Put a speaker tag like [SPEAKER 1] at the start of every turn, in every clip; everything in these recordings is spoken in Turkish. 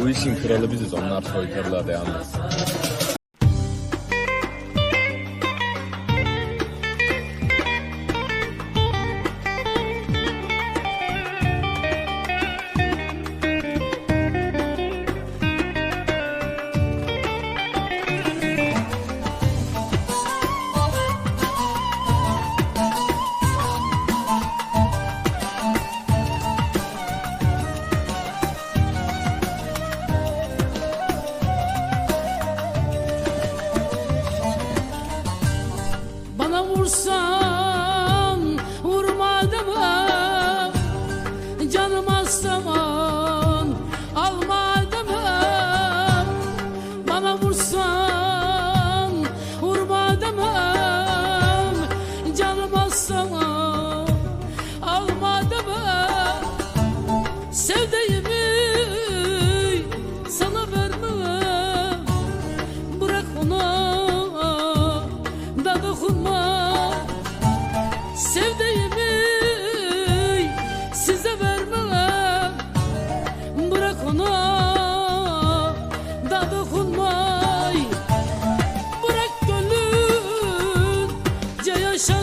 [SPEAKER 1] Bu işin kralı biziz. Onlar soytarılar yalnız.
[SPEAKER 2] almoçar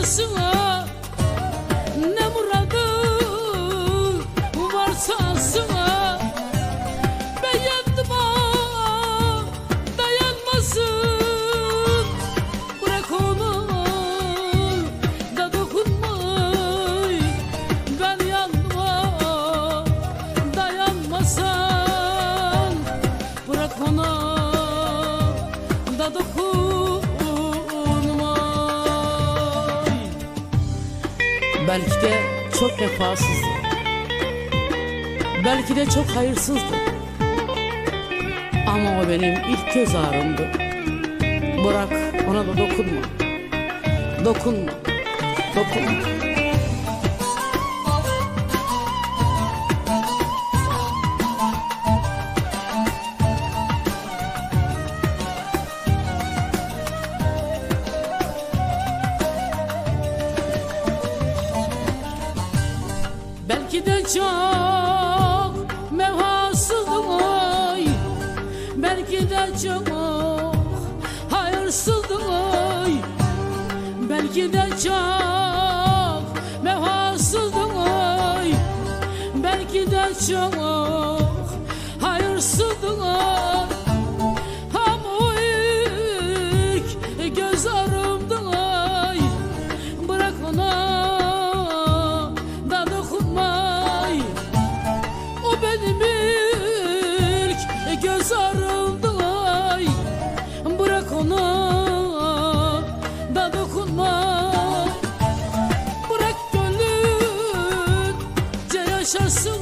[SPEAKER 2] ha. Ne muradı varsa. Ben yandım ha, dayanmasın Bırak onu da dokunmay Ben yandım ha, dayanmasan Bırak ona da dokunmay Belki de çok vefasızdı. Belki de çok hayırsızdı. Ama o benim ilk göz ağrımdı. Bırak ona da dokunma. Dokunma. Dokunma Belki de çok mevhasızdım oy. Belki de çok hayırsızdım oy. Belki de çok mevhasızdım oy. Belki de çok ağrımdı ay Bırak ona da dokunmay Bırak gönlünce yaşasın ay